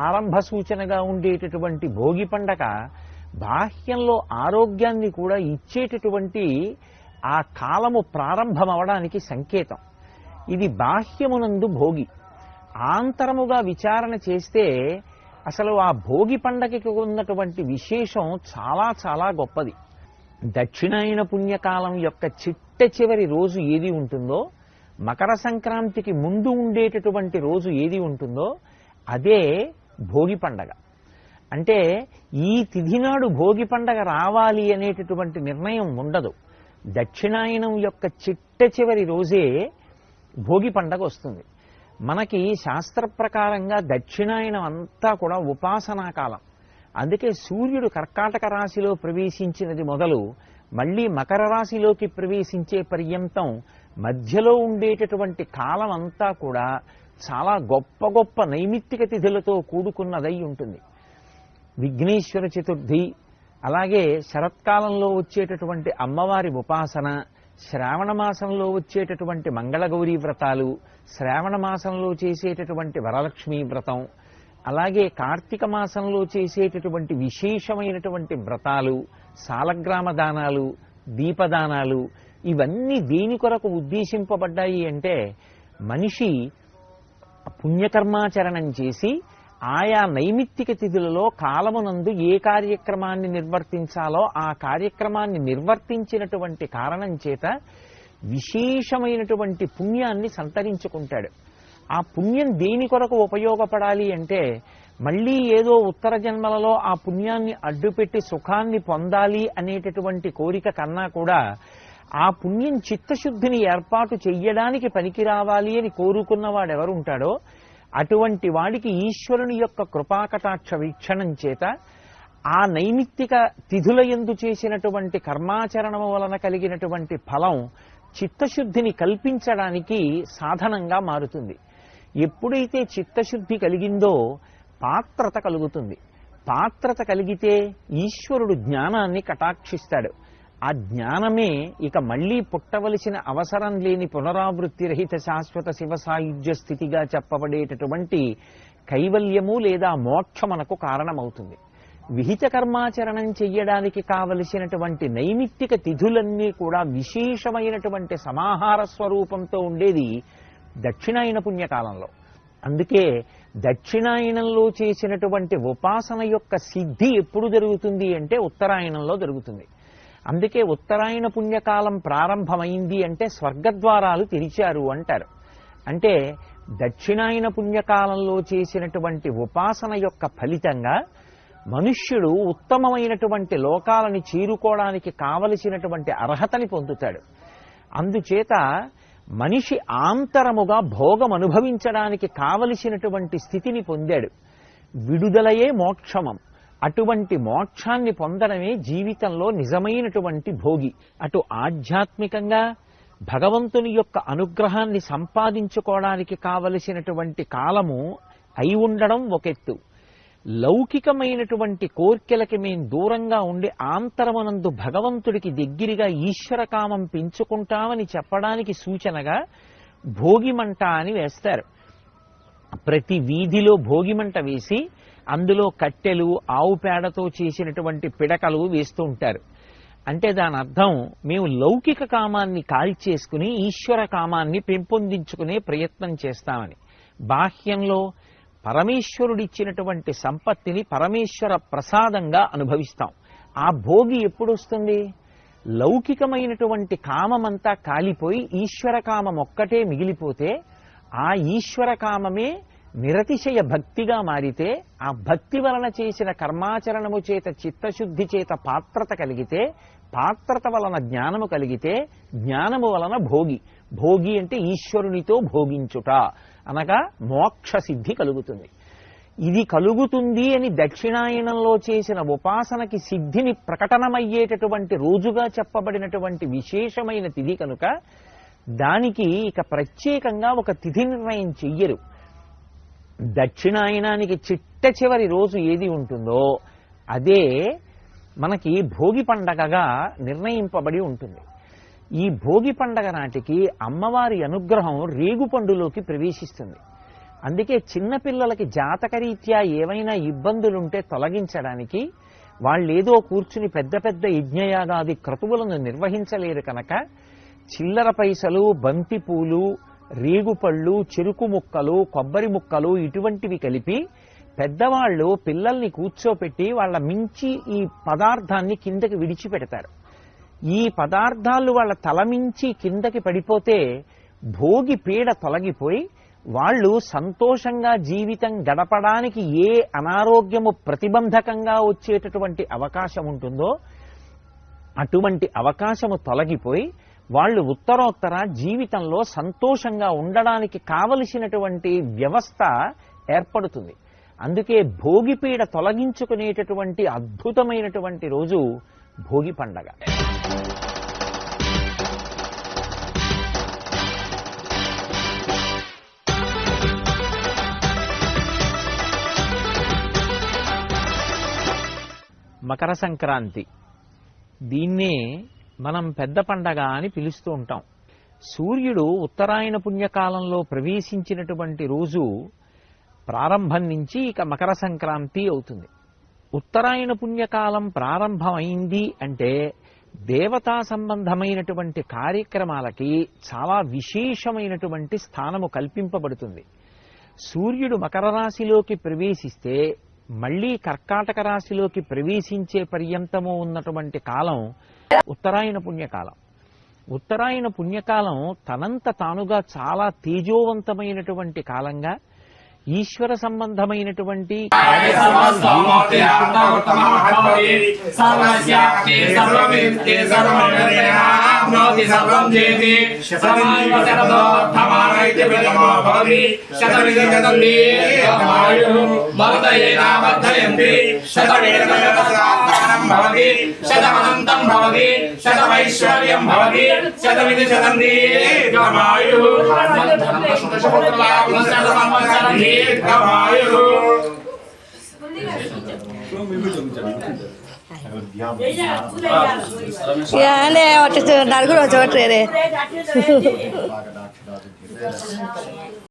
ఆరంభ సూచనగా ఉండేటటువంటి భోగి పండగ బాహ్యంలో ఆరోగ్యాన్ని కూడా ఇచ్చేటటువంటి ఆ కాలము ప్రారంభమవడానికి సంకేతం. ఇది బాహ్యమునందు భోగి. ఆంతరముగా విచారణ చేస్తే అసలు ఆ భోగి పండగకి ఉన్నటువంటి విశేషం చాలా చాలా గొప్పది. దక్షిణాయన పుణ్యకాలం యొక్క చిట్ట చివరి రోజు ఏది ఉంటుందో మకర సంక్రాంతికి ముందు ఉండేటటువంటి రోజు ఏది ఉంటుందో అదే భోగి పండగ. అంటే ఈ తిథి నాడు భోగి పండగ రావాలి అనేటటువంటి నిర్ణయం ఉండదు. దక్షిణాయనం యొక్క చిట్ట చివరి రోజే భోగి పండగ వస్తుంది. మనకి శాస్త్ర ప్రకారంగా దక్షిణాయనం అంతా కూడా ఉపాసనా కాలం. అందుకే సూర్యుడు కర్కాటక రాశిలో ప్రవేశించినది మొదలు మళ్ళీ మకర రాశిలోకి ప్రవేశించే పర్యంతం మధ్యలో ఉండేటటువంటి కాలం అంతా కూడా చాలా గొప్ప గొప్ప నైమిత్తిక తిథులతో కూడుకున్నదై ఉంటుంది. విఘ్నేశ్వర చతుర్థి అలాగే శరత్కాలంలో వచ్చేటటువంటి అమ్మవారి ఉపాసన శ్రావణ మాసంలో వచ్చేటటువంటి మంగళగౌరీ వ్రతాలు శ్రావణ మాసంలో చేసేటటువంటి వరలక్ష్మీ వ్రతం అలాగే కార్తీక మాసంలో చేసేటటువంటి విశేషమైనటువంటి వ్రతాలు సాలగ్రామ దానాలు దీపదానాలు ఇవన్నీ దేని కొరకు ఉద్దేశింపబడ్డాయి అంటే మనిషి పుణ్యకర్మాచరణం చేసి ఆయా నైమిత్తిక తిథులలో కాలమునందు ఏ కార్యక్రమాన్ని నిర్వర్తించాలో ఆ కార్యక్రమాన్ని నిర్వర్తించినటువంటి కారణం చేత విశేషమైనటువంటి పుణ్యాన్ని సంతరించుకుంటాడు. ఆ పుణ్యం దేని కొరకు ఉపయోగపడాలి అంటే మళ్ళీ ఏదో ఉత్తర జన్మలలో ఆ పుణ్యాన్ని అడ్డుపెట్టి సుఖాన్ని పొందాలి అనేటటువంటి కోరిక కన్నా కూడా ఆ పుణ్యం చిత్తశుద్ధిని ఏర్పాటు చెయ్యడానికి పనికి రావాలి అని కోరుకున్నవాడు ఎవరుంటాడో అటువంటి వాడికి ఈశ్వరుని యొక్క కృపాకటాక్ష వీక్షణం చేత ఆ నైమిత్తిక తిథుల ఎందు చేసినటువంటి కర్మాచరణము వలన కలిగినటువంటి ఫలం చిత్తశుద్ధిని కల్పించడానికి సాధనంగా మారుతుంది. ఎప్పుడైతే చిత్తశుద్ధి కలిగిందో పాత్రత కలుగుతుంది. పాత్రత కలిగితే ఈశ్వరుడు జ్ఞానాన్ని కటాక్షిస్తాడు. ఆ జ్ఞానమే ఇక మళ్ళీ పుట్టవలసిన అవసరం లేని పునరావృత్తి రహిత శాశ్వత శివ సాయుధ్య స్థితిగా చెప్పబడేటటువంటి కైవల్యము లేదా మోక్షమనకు కారణమవుతుంది. విహిత కర్మాచరణం చెయ్యడానికి కావలసినటువంటి నైమిత్తిక తిథులన్నీ కూడా విశేషమైనటువంటి సమాహార స్వరూపంతో ఉండేది దక్షిణాయన పుణ్యకాలంలో. అందుకే దక్షిణాయనంలో చేసినటువంటి ఉపాసన యొక్క సిద్ధి ఎప్పుడు జరుగుతుంది అంటే ఉత్తరాయణంలో జరుగుతుంది. అందుకే ఉత్తరాయణ పుణ్యకాలం ప్రారంభమైంది అంటే స్వర్గద్వారాలు తెరిచారు అంటారు. అంటే దక్షిణాయన పుణ్యకాలంలో చేసినటువంటి ఉపాసన యొక్క ఫలితంగా మనుష్యుడు ఉత్తమమైనటువంటి లోకాలని చేరుకోవడానికి కావలసినటువంటి అర్హతని పొందుతాడు. అందుచేత మనిషి ఆంతరముగా భోగం అనుభవించడానికి కావలసినటువంటి స్థితిని పొందాడు. విడుదలయే మోక్షమం. అటువంటి మోక్షాన్ని పొందడమే జీవితంలో నిజమైనటువంటి భోగి. అటు ఆధ్యాత్మికంగా భగవంతుని యొక్క అనుగ్రహాన్ని సంపాదించుకోవడానికి కావలసినటువంటి కాలము అయి ఉండడం ఒకెత్తు లౌకికమైనటువంటి కోర్కెలకి మేం దూరంగా ఉండి ఆంతరమనందు భగవంతుడికి దగ్గరగా ఈశ్వర కామం పెంచుకుంటామని చెప్పడానికి సూచనగా భోగిమంట అని వేస్తారు. ప్రతి వీధిలో భోగిమంట వేసి అందులో కట్టెలు ఆవు పేడతో చేసినటువంటి పిడకలు వేస్తూ ఉంటారు. అంటే దాని అర్థం మేము లౌకిక కామాన్ని కాల్చేసుకుని ఈశ్వర కామాన్ని పెంపొందించుకునే ప్రయత్నం చేస్తామని. బాహ్యంలో పరమేశ్వరుడిచ్చినటువంటి సంపత్తిని పరమేశ్వర ప్రసాదంగా అనుభవిస్తాం. ఆ భోగి ఎప్పుడు వస్తుంది లౌకికమైనటువంటి కామమంతా కాలిపోయి ఈశ్వర కామం ఒక్కటే మిగిలిపోతే ఆ ఈశ్వర కామమే నిరతిశయ భక్తిగా మారితే ఆ భక్తి వలన చేసిన కర్మాచరణము చేత చిత్తశుద్ధి చేత పాత్రత కలిగితే పాత్రత వలన జ్ఞానము కలిగితే జ్ఞానము వలన భోగి. భోగి అంటే ఈశ్వరునితో భోగించుట. అనగా మోక్ష సిద్ధి కలుగుతుంది. ఇది కలుగుతుంది అని దక్షిణాయనంలో చేసిన ఉపాసనకి సిద్ధిని ప్రకటనమయ్యేటటువంటి రోజుగా చెప్పబడినటువంటి విశేషమైన తిథి కనుక దానికి ఇక ప్రత్యేకంగా ఒక తిథి నిర్ణయం చెయ్యరు. దక్షిణాయనానికి చిట్ట చివరి రోజు ఏది ఉంటుందో అదే మనకి భోగి పండగగా నిర్ణయింపబడి ఉంటుంది. ఈ భోగి పండగ నాటికి అమ్మవారి అనుగ్రహం రేగు పండులోకి ప్రవేశిస్తుంది. అందుకే చిన్నపిల్లలకి జాతకరీత్యా ఏవైనా ఇబ్బందులుంటే తొలగించడానికి వాళ్ళేదో కూర్చుని పెద్ద పెద్ద యజ్ఞయాగాది క్రతువులను నిర్వహించలేరు కనుక చిల్లర పైసలు బంతి పూలు రేగుపళ్ళు చెరుకు ముక్కలు కొబ్బరి ముక్కలు ఇటువంటివి కలిపి పెద్దవాళ్ళు పిల్లల్ని కూర్చోపెట్టి వాళ్ళ మించి ఈ పదార్థాన్ని కిందకి విడిచిపెడతారు. ఈ పదార్థాలు వాళ్ళ తలమించి కిందకి పడిపోతే భోగి పీడ తొలగిపోయి వాళ్ళు సంతోషంగా జీవితం గడపడానికి ఏ అనారోగ్యము ప్రతిబంధకంగా వచ్చేటటువంటి అవకాశం ఉంటుందో అటువంటి అవకాశము తొలగిపోయి వాళ్ళు ఉత్తరోత్తర జీవితంలో సంతోషంగా ఉండడానికి కావలసినటువంటి వ్యవస్థ ఏర్పడుతుంది. అందుకే భోగిపీడ తొలగించుకునేటటువంటి అద్భుతమైనటువంటి రోజు భోగి పండగ. మకర సంక్రాంతి. దీన్నే మనం పెద్ద పండగ అని పిలుస్తూ ఉంటాం. సూర్యుడు ఉత్తరాయణ పుణ్యకాలంలో ప్రవేశించినటువంటి రోజు ప్రారంభం నుంచి ఇక మకర సంక్రాంతి అవుతుంది. ఉత్తరాయణ పుణ్యకాలం ప్రారంభమైంది అంటే దేవతా సంబంధమైనటువంటి కార్యక్రమాలకి చాలా విశేషమైనటువంటి స్థానము కల్పింపబడుతుంది. సూర్యుడు మకర రాశిలోకి ప్రవేశిస్తే మళ్ళీ కర్కాటక రాశిలోకి ప్రవేశించే పర్యంతము ఉన్నటువంటి కాలం ఉత్తరాయణ పుణ్యకాలం ఉత్తరాయణ పుణ్యకాలం తనంత తానుగా చాలా తేజోవంతమైనటువంటి కాలంగా ఈశ్వర సంబంధమైనటువంటి శతమిగ सर्वं चेति सर्वैवशतमोत्थमानैति प्रथमो भवति शतमिति शतं दीर्घमायुः मरुतयेनावर्धयन्ति शतमेकशतसहस्रं भवति शतमनन्तं भवति शतमैश्वर्यं भवति शतमिति शतं दीर्घमायुः शतसंवत्सरं दीर्घमायुः అంటే ఒకటి నలుగురు ఒకటి